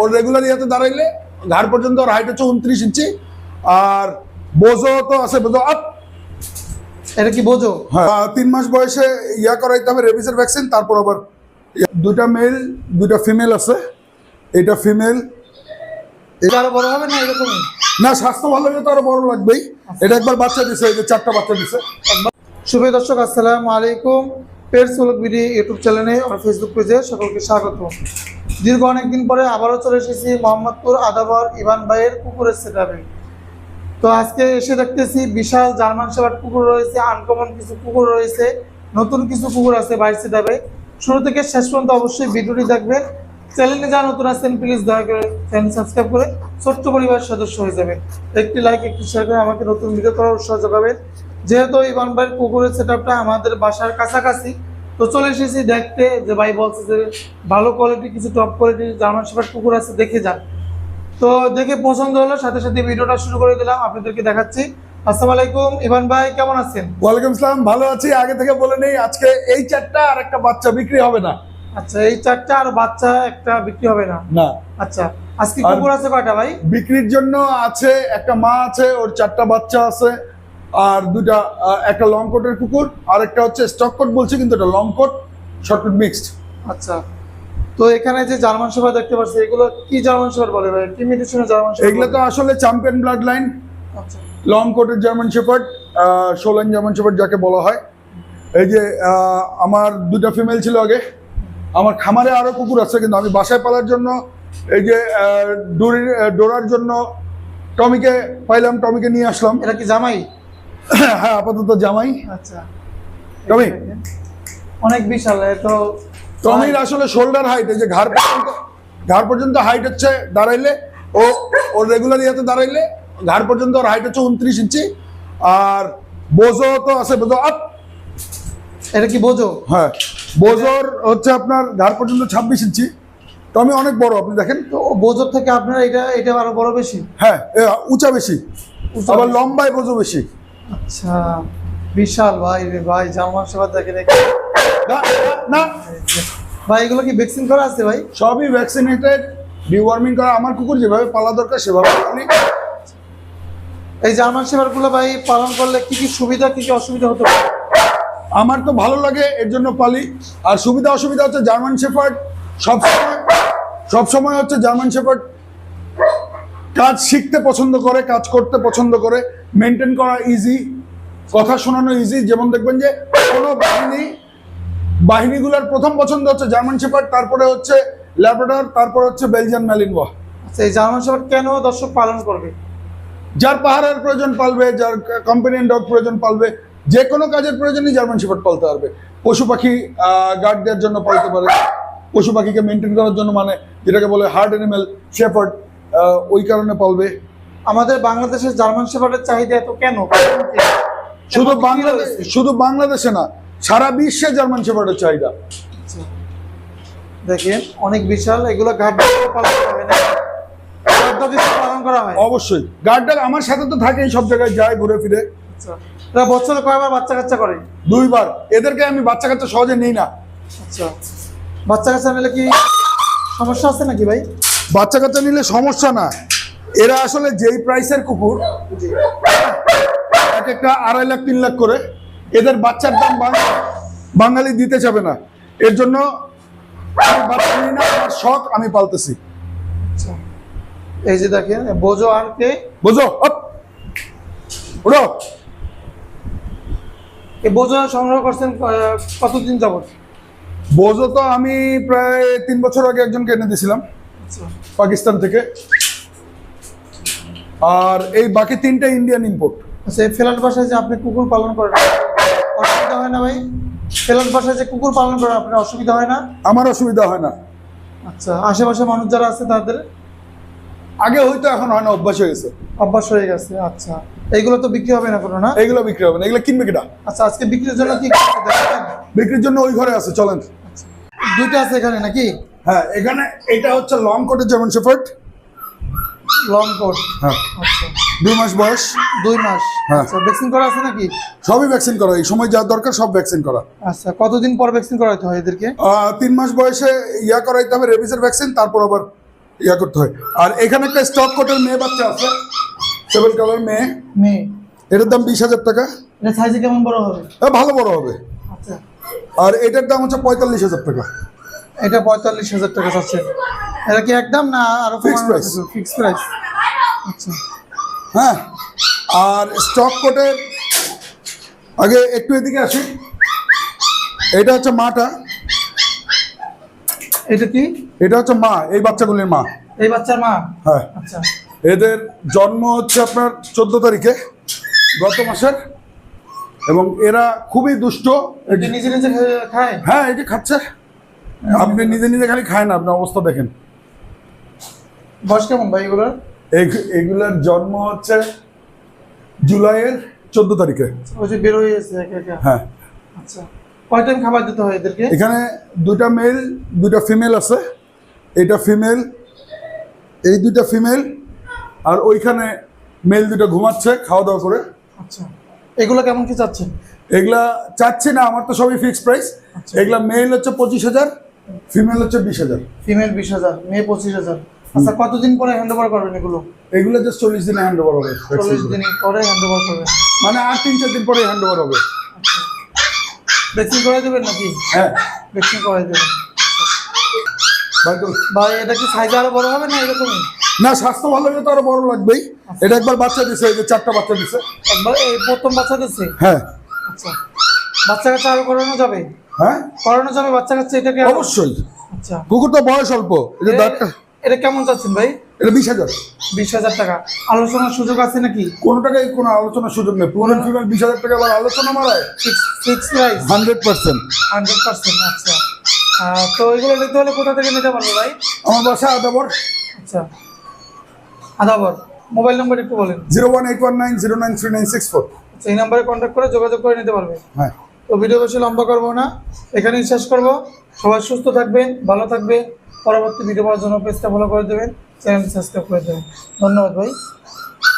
ও regular ইয়াতে দাঁড়াইলে ঘাড় পর্যন্ত ওর হাইট হচ্ছে উনত্রিশ ইঞ্চি। আর বোঝো তো আছে বোঝো আপ এটা কি বোঝো? হ্যাঁ। তিন মাস বয়সে ইয়া করাইতে হবে রেবিসের ভ্যাকসিন তারপর আবার দুটা মেল দুটা ফিমেল আছে। এটা ফিমেল এটা আরও বড় হবে না এরকমই না স্বাস্থ্য ভালো হলে তো আরও বড় লাগবেই। এটা একবার বাচ্চা দিছে এই যে চারটা বাচ্চা দিছে। শুভ দর্শক আসসালামু আলাইকুম। হলক বিডি ইউটিউব চ্যানেলে আমার ফেসবুক পেজে সকলকে স্বাগত দীর্ঘ অনেকদিন পরে আবারও চলে এসেছি মোহাম্মদপুর আদাবর ইভান ভাইয়ের কুকুরের সেটাপে তো আজকে এসে দেখতেছি বিশাল জার্মান সেবার কুকুর রয়েছে আনকমন কিছু কুকুর রয়েছে, নতুন কিছু কুকুর আছে বাইরের সেটাপে শুরু থেকে শেষ পর্যন্ত অবশ্যই ভিডিওটি দেখবেন। চ্যানেলে যা নতুন আছেন প্লিজ দয়া করে চ্যানেল সাবস্ক্রাইব করে ছোট্ট পরিবারের সদস্য হয়ে যাবেন। একটি লাইক একটি শেয়ার করে আমাকে নতুন ভিডিও করার উৎসাহ যোগাবেন। যেহেতু এই ভাইয়ের কুকুরের সেট আমাদের বাসার কাছাকাছি তো চলে এসেছি দেখতে যে ভাই বলছে যে ভালো কোয়ালিটি কিছু টপ কোয়ালিটির জার্মান শেপার্ড কুকুর আছে দেখে যান। তো দেখে পছন্দ হলো সাথে সাথে ভিডিওটা শুরু করে দিলাম আপনাদেরকে দেখাচ্ছি। আসসালামু আলাইকুম ইভান ভাই কেমন আছেন? ওয়ালাইকুম আসসালাম ভালো আছি। আগে থেকে বলে নেই আজকে এই চারটা আর একটা বাচ্চা বিক্রি হবে না। আচ্ছা এই চারটা আর বাচ্চা একটা বিক্রি হবে না? না। আচ্ছা আজকে কুকুর আছে কয়টা ভাই? বিক্রির জন্য আছে একটা মা আছে ওর চারটা বাচ্চা আছে। আর দুটা একটা লং কোটের কুকুর আর একটা হচ্ছে স্টক কোট বলছে কিন্তু এটা long coat short coat mixed আচ্ছা। তো এখানে যে জার্মান শেপার দেখতে পাচ্ছি এগুলো কি জার্মান শেপার বলে ভাই? কি মেডিসিনের জার্মান শেপার এগুলো তো আসলে চ্যাম্পিয়ন ব্লাড লাইন আচ্ছা লং কোটের জার্মান শেপার্ড সোলান জার্মান শেপার্ড যাকে বলা হয়। এই যে আমার দুটা ফিমেল ছিল আগে। আমার খামারে আরও কুকুর আছে কিন্তু আমি বাসায় পালার জন্য এই যে ডোরার জন্য টমিকে পাইলাম টমিকে নিয়ে আসলাম। এটা কি জামাই? হ্যাঁ আপাতত জামাই। আচ্ছা। টমি? অনেক বিশাল তো টমির আসলে শোল্ডার হাইট এই যে ঘাড় পর্যন্ত ঘাড় পর্যন্ত হাইট হচ্ছে দাঁড়াইলে ও ও রেগুলার ইয়াতে দাঁড়াইলে ঘাড় পর্যন্ত ওর হাইট হচ্ছে উনত্রিশ ইঞ্চি। আর বোঝো তো আছে বোঝো আপ এটা কি বোঝো? হ্যাঁ বোজোর হচ্ছে আপনার ঘাড় পর্যন্ত ছাব্বিশ ইঞ্চি। টমি অনেক বড় আপনি দেখেন। তো বোঝোর থেকে আপনার এটা এটা আরও বড় বেশি? হ্যাঁ উঁচা বেশি। আবার লম্বায় বোঝো বেশি। আচ্ছা বিশাল ভাই রে ভাই জার্মান শেপার দেখে দেখে না ভাই এগুলো কি ভ্যাকসিন করা আছে ভাই? সবই ভ্যাকসিনেটেড ডিওয়ার্মিং করা। আমার কুকুর যেভাবে পালা দরকার সেভাবে এই জার্মান শেপারগুলো ভাই পালন করলে কি কি সুবিধা কি কি অসুবিধা হতে পারে? আমার তো ভালো লাগে এর জন্য পালি। আর সুবিধা অসুবিধা হচ্ছে জার্মান শেফার্ড সবসময় সবসময় হচ্ছে জার্মান শেফার্ড কাজ শিখতে পছন্দ করে কাজ করতে পছন্দ করে মেনটেন করা ইজি কথা শোনানো ইজি যেমন দেখবেন যে কোনো বাহিনী বাহিনীগুলোর প্রথম পছন্দ হচ্ছে জার্মান শেফার্ড তারপরে হচ্ছে ল্যাব্রাডর তারপরে হচ্ছে বেলজিয়ান ম্যালিনওয়া এই জার্মান শেপার কেন দর্শক পালন করবে? যার পাহাড়ের প্রয়োজন পালবে যার কোম্পানি ডগ প্রয়োজন পালবে যে কোনো কাজের প্রয়োজনই জার্মান শেফার্ড পালতে পারবে। পশু পাখি গার্ড দেওয়ার জন্য পালতে পারে। পশু পাখিকে মেনটেন করার জন্য মানে যেটাকে বলে হার্ড অ্যানিমেল শেফার্ড ওই কারণে পালবে আমাদের বাংলাদেশের জার্মান শেপারের চাহিদা এত কেন? শুধু বাংলাদেশ শুধু বাংলাদেশে না সারা বিশ্বে জার্মান শেফার্ডের চাহিদা। আচ্ছা। দেখেন অনেক বিশাল এগুলো পালন করা হয় না? ঘাট দিয়ে পালন করা হয়। অবশ্যই। গার্ডটা আমার সাথে তো থাকেই সব জায়গায় যায় ঘুরে ফিরে। আচ্ছা। এরা বছরে কয়বার বাচ্চা কাচ্চা করে? দুইবার। এদেরকে আমি বাচ্চা কাচ্চা সহজে নিই না। আচ্ছা। বাচ্চা কাচ্চা নিলে কি সমস্যা আছে নাকি ভাই? বাচ্চা কাচ্চা নিলে সমস্যা না। এরা আসলে যেই প্রাইসের কুকুর এক একটা আড়াই লাখ তিন লাখ করে এদের বাচ্চার দাম বাঙালি দিতে চাবে না। এর জন্য আমি বাচ্চা নিই না আমার শখ আমি পালতেছি। এই যে দেখেন বোঝো আর কে? বুঝো ওঠো এই বোঝো সংগ্রহ করছেন কতদিন যাবত বোঝো তো আমি প্রায় তিন বছর আগে একজনকে এনে দিয়েছিলাম। পাকিস্তান থেকে। আর এই বাকি তিনটা ইন্ডিয়ান ইম্পোর্ট আচ্ছা ফ্ল্যাট বাসায় যে আপনি কুকুর পালন করেন অসুবিধা হয় না ভাই? ফ্ল্যাট বাসায় যে কুকুর পালন করেন আপনার অসুবিধা হয় না? আমার অসুবিধা হয় না। আচ্ছা আশেপাশে মানুষ যারা আছে তাদের? আগে হয়তো এখন হয় না অভ্যাস হয়ে গেছে। অভ্যাস হয়ে গেছে আচ্ছা। এইগুলো তো বিক্রি হবে না কোনো না? এগুলো বিক্রি হবে না এগুলো কিনবে কিনা আচ্ছা আজকে বিক্রির জন্য কি বিক্রির জন্য ওই ঘরে আছে চলেন। আচ্ছা। দুইটা আছে এখানে নাকি? হ্যাঁ এখানে এটা হচ্ছে লং কোটের যেমন শেফার্ড। Long coat. হ্যাঁ। আচ্ছা। দুই মাস বয়স। দুই মাস। হ্যাঁ। আচ্ছা ভ্যাকসিন করা আছে নাকি? সবই ভ্যাকসিন করা এই সময় যা দরকার সব ভ্যাকসিন করা। আচ্ছা কতদিন পর ভ্যাকসিন করাতে হয় এদেরকে? তিন মাস বয়সে ইয়া করাইতে হবে রেবিসের ভ্যাকসিন তারপর আবার ইয়া করতে হয়। আর এখানে একটা স্টক কোটের মেয়ে বাচ্চা আছে সেভেন কালার মেয়ে। মেয়ে। এটার দাম বিশ হাজার টাকা। এটা সাইজে কেমন বড় হবে? হ্যাঁ, ভালো বড় হবে। আচ্ছা। আর এটার দাম হচ্ছে পঁয়তাল্লিশ হাজার টাকা। এটা পঁয়তাল্লিশ হাজার টাকা চাচ্ছে এটা কি একদম না আরও Fixed প্রাইস ফিক্স প্রাইস আচ্ছা। হ্যাঁ আর স্টক কোটের আগে একটু এদিকে আসি। এটা হচ্ছে মাটা। এটা কি? এটা হচ্ছে মা এই বাচ্চাগুলির মা। এই বাচ্চার মা? হ্যাঁ। আচ্ছা। এদের জন্ম হচ্ছে আপনার চোদ্দ তারিখে গত মাসের। এবং এরা খুবই দুষ্ট। নিজে নিজে খায়? হ্যাঁ এটি খাচ্ছে। আপনি নিজে নিজে খালি খায় না আপনার অবস্থা দেখেন। বয়স কেমন ভাই এগুলোর? এগুলার জন্ম হচ্ছে জুলাইয়ের চোদ্দ তারিখে। ওই যে বের হয়ে হ্যাঁ। আচ্ছা। কয় টাইম খাবার দিতে হয় এদেরকে? এখানে দুইটা মেল দুইটা ফিমেল আছে। এটা ফিমেল এই দুইটা ফিমেল আর ওইখানে মেল দুটো ঘুমাচ্ছে খাওয়া দাওয়া করে। আচ্ছা। এগুলো কেমন কি চাচ্ছেন? এগুলা চাচ্ছি না আমার তো সবই ফিক্সড প্রাইস এগুলা মেল হচ্ছে পঁচিশ হাজার। ফিমেল হচ্ছে বিশ হাজার। ফিমেল বিশ হাজার মেয়ে পঁচিশ হাজার। আচ্ছা কতদিন পরে হ্যান্ড ওভার করবেন এগুলো? এগুলো জাস্ট চল্লিশ দিনে হ্যান্ড ওভার হবে চল্লিশ দিন পরে হ্যান্ড ওভার করবেন। মানে আর তিন চার দিন পরে হ্যান্ড ওভার হবে। আচ্ছা। ভ্যাকসিন করে দেবেন নাকি? হ্যাঁ। ভ্যাকসিন করে দেবেন। ভাই এটা কি সাইজ আরও বড় হবে না এরকমই? না স্বাস্থ্য ভালো হলে তো আরও বড় লাগবেই। এটা একবার বাচ্চা দিছে এই যে চারটা বাচ্চা দিছে। একবার এই প্রথম বাচ্চা দিচ্ছে হ্যাঁ। আচ্ছা। বাচ্চা কাচ্চা আরও করানো যাবে? হ্যাঁ? যাবে বাচ্চা কাচ্চা এটাকে অবশ্যই। আচ্ছা। কুকুর তো বয়স অল্প। এই যে এটা কেমন চাচ্ছেন ভাই? এটা বিশ হাজার। বিশ হাজার টাকা। আলোচনার সুযোগ আছে নাকি? কোনো কোনো আলোচনার সুযোগ নেই। ফিমেল বিশ হাজার টাকা আবার আলোচনা মারায়। Fix price hundred percent. Hundred percent আচ্ছা। তো এগুলো নিতে হলে কোথা থেকে নিতে পারব ভাই? আমার বাসা আদাবর। আচ্ছা। আদাবর মোবাইল নাম্বার একটু বলেন। Zero one eight one nine zero nine three nine six four. আচ্ছা, এই নাম্বারে কন্ট্যাক্ট করে যোগাযোগ করে নিতে পারবে? হ্যাঁ। তো ভিডিও বেশি লম্বা করব না। এখানেই শেষ করব। সবাই সুস্থ থাকবেন, ভালো থাকবে পরবর্তী ভিডিও পাওয়ার জন্য পেজটা ফলো করে দেবেন চ্যানেল সাবস্ক্রাইব করে দেবেন। ধন্যবাদ ভাই।